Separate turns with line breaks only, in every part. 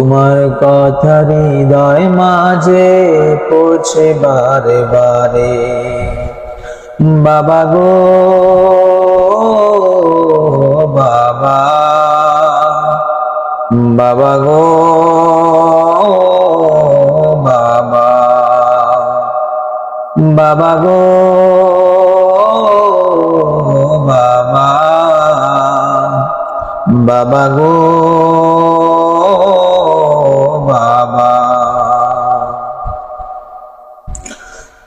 তোমার কথা হৃদয় মাঝে পড়ছে বারে বারে। বাবা গো, বাবা। বাবা গো, বাবা। বাবা গো, বাবা। বাবা গো।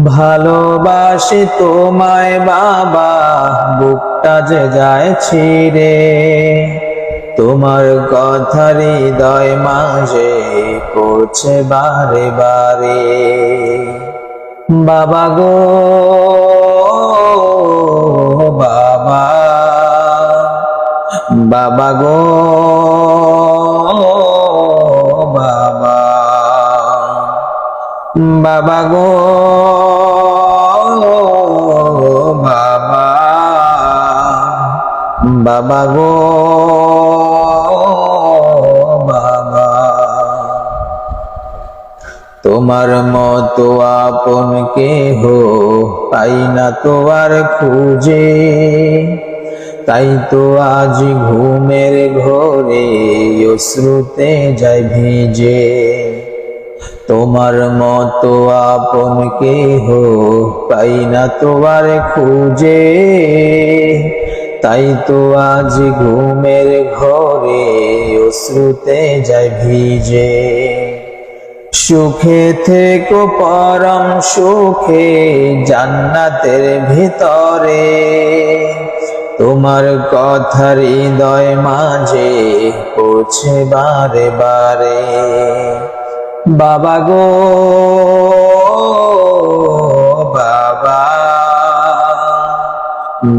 ভালোবাসি তোমায় বাবা, বুকটা যে যায় ছিড়ে। তোমার কথা হৃদয় মাঝে পড়ছে বারে বারে। বাবা গো, বাবা বাবা গো, বাবা বাবা গো। বাবা গো, বাবা। তোমার মতো আপন কেহ পাই না তো আর খুঁজে। তাই তো আজ ঘুমের ঘরে অশ্রুতে যায় ভিজে। তোমার মতো আপন কেহ পাই না তোমার খুঁজে। তাই তো আজ ঘুমের ঘরে অশ্রুতে যায় ভিজে। সুখে থেকো পরম সুখে জান্নাতের ভিতরে। তোমার কথার হৃদয় মাঝে পৌঁছে বারে বারে। বাবা গো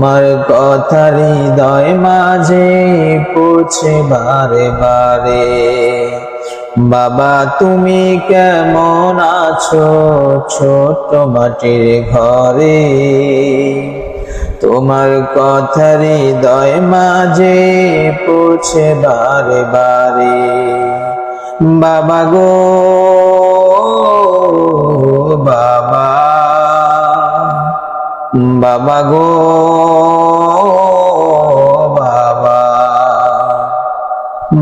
তোমার কথা হৃদয় মাঝে পুছে বারে। বারে বাবা, তুমি কেমন আছো ছোট মাটির ঘরে? তোমার কথা হৃদয় মাঝে পুছে বারে বারে। বাবা গো, বাবা। বাবা গো।